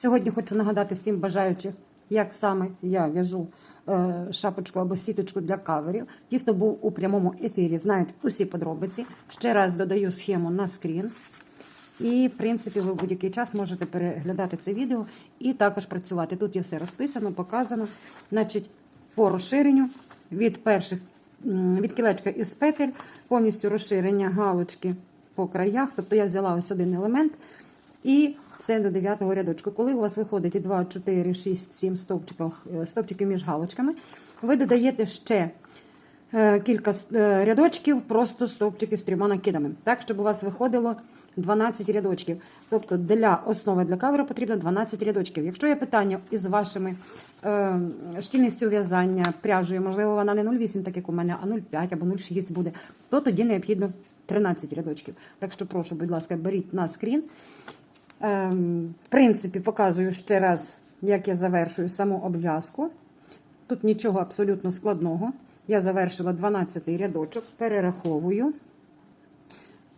Сьогодні хочу нагадати всім бажаючих, як саме я в'яжу е, шапочку або сіточку для каверів. Ті, хто був у прямому ефірі, знають усі подробиці. Ще раз додаю схему на скрін. І, в принципі, ви будь-який час можете переглядати це відео і також працювати. Тут є все розписано, показано. Значить, по розширенню від перших від кілечка із петель, повністю розширення галочки по краях. Тобто я взяла ось один елемент. І це до 9 рядочку. Коли у вас виходить і 2, 4, 6, 7 стовпчиків, стовпчиків між галочками, ви додаєте ще е, кілька е, рядочків, просто стовпчики з трьома накидами. Так, щоб у вас виходило 12 рядочків. Тобто для основи для кавера потрібно 12 рядочків. Якщо є питання із вашими е, щільністю в'язання, пряжею, можливо, вона не 0,8, так як у мене, а 0,5 або 0,6 буде, то тоді необхідно 13 рядочків. Так що прошу, будь ласка, беріть на скрін. Ем, В принципі, показую ще раз, як я завершую саму обв'язку. Тут нічого абсолютно складного. Я завершила 12 рядочок, перераховую.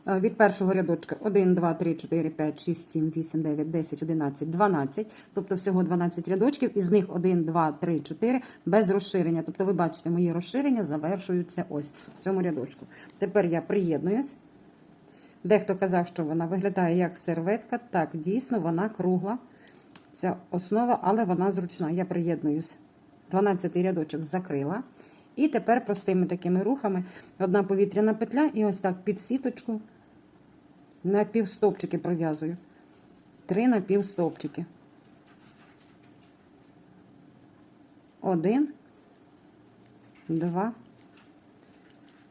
Е, Від першого рядочка 1, 2, 3, 4, 5, 6, 7, 8, 9, 10, 11, 12. Тобто всього 12 рядочків, із них 1, 2, 3, 4 без розширення. Тобто, ви бачите, мої розширення завершуються ось в цьому рядочку. Тепер я приєднуюсь. Дехто казав, що вона виглядає як серветка. Так, дійсно, вона кругла. Ця основа, але вона зручна. Я приєднуюсь. 12 рядочок закрила. І тепер простими такими рухами одна повітряна петля, і ось так під сіточку на півстовпчики пров'язую. Три на півстовпчики. Один, два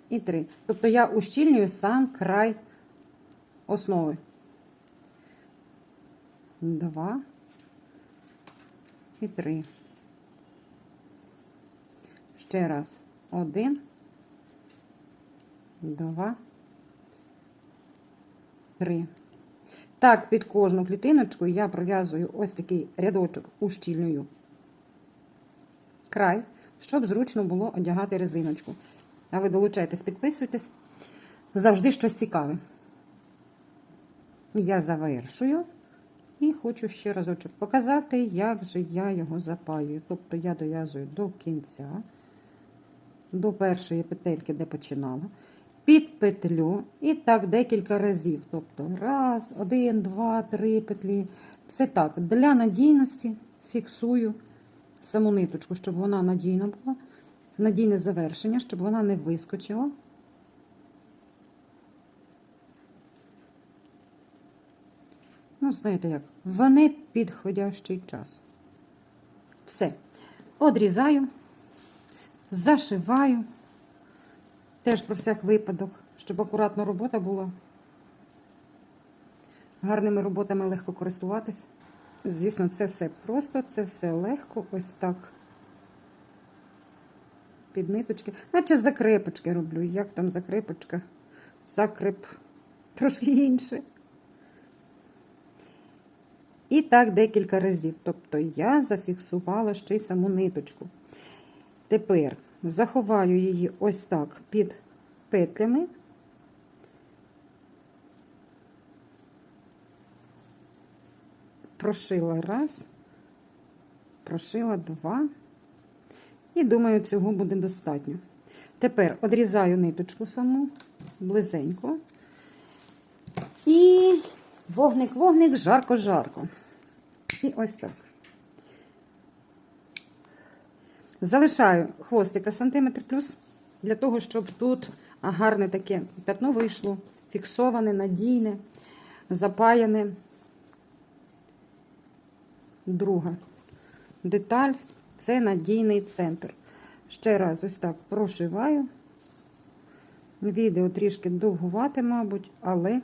і три. Тобто я ущільнюю сам край основи. Два і три. Ще раз. Один, два, три. Так, під кожну клітиночку я пров'язую ось такий рядочок ущільнюю край, щоб зручно було одягати резиночку. А ви долучайтесь, підписуйтесь. Завжди щось цікаве. Я завершую і хочу ще разочок показати, як же я його запаюю. Тобто я дов'язую до кінця, до першої петельки, де починала, під петлю і так декілька разів. Тобто раз, один, два, три петлі. Це так, для надійності фіксую саму ниточку, щоб вона надійна була, надійне завершення, щоб вона не вискочила. Ну, знаєте як, в непідходящий час. Все. Одрізаю, зашиваю. Теж про всяк випадок, щоб акуратна робота була. Гарними роботами легко користуватись. Звісно, це все просто, це все легко, ось так. Під ниточки. Наче закрепочки роблю. Як там закрепочка? Закреп. Трошки інше. І так декілька разів. Тобто я зафіксувала ще й саму ниточку. Тепер заховаю її ось так під петлями. Прошила раз, прошила два. І думаю, цього буде достатньо. Тепер одрізаю ниточку саму близенько. І вогник, вогник, жарко, жарко. І ось так. Залишаю хвостика сантиметр плюс, для того, щоб тут гарне таке пятно вийшло, фіксоване, надійне, запаяне. Друга деталь це надійний центр. Ще раз ось так прошиваю. Відео трішки довгувате, мабуть, але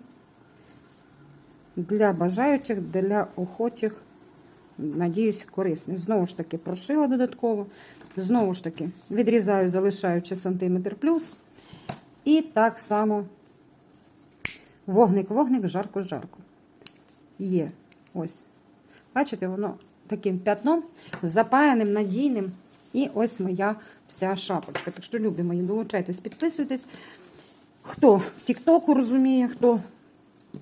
для бажаючих, для охочих, надіюсь, корисний. Знову ж таки, прошила додатково. Знову ж таки, відрізаю, залишаючи сантиметр плюс. І так само вогник-вогник, жарко-жарко. Є. Ось. Бачите, воно таким п'ятном, запаяним, надійним. І ось моя вся шапочка. Так що, любі мої, долучайтесь, підписуйтесь. Хто в Тіктоку розуміє, хто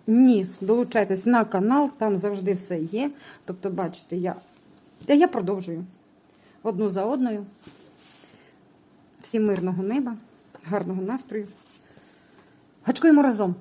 Ні, долучайтесь на канал, там завжди все є. Тобто, бачите, я, я продовжую одну за одною. Всім мирного неба, гарного настрою. Гачкуємо разом.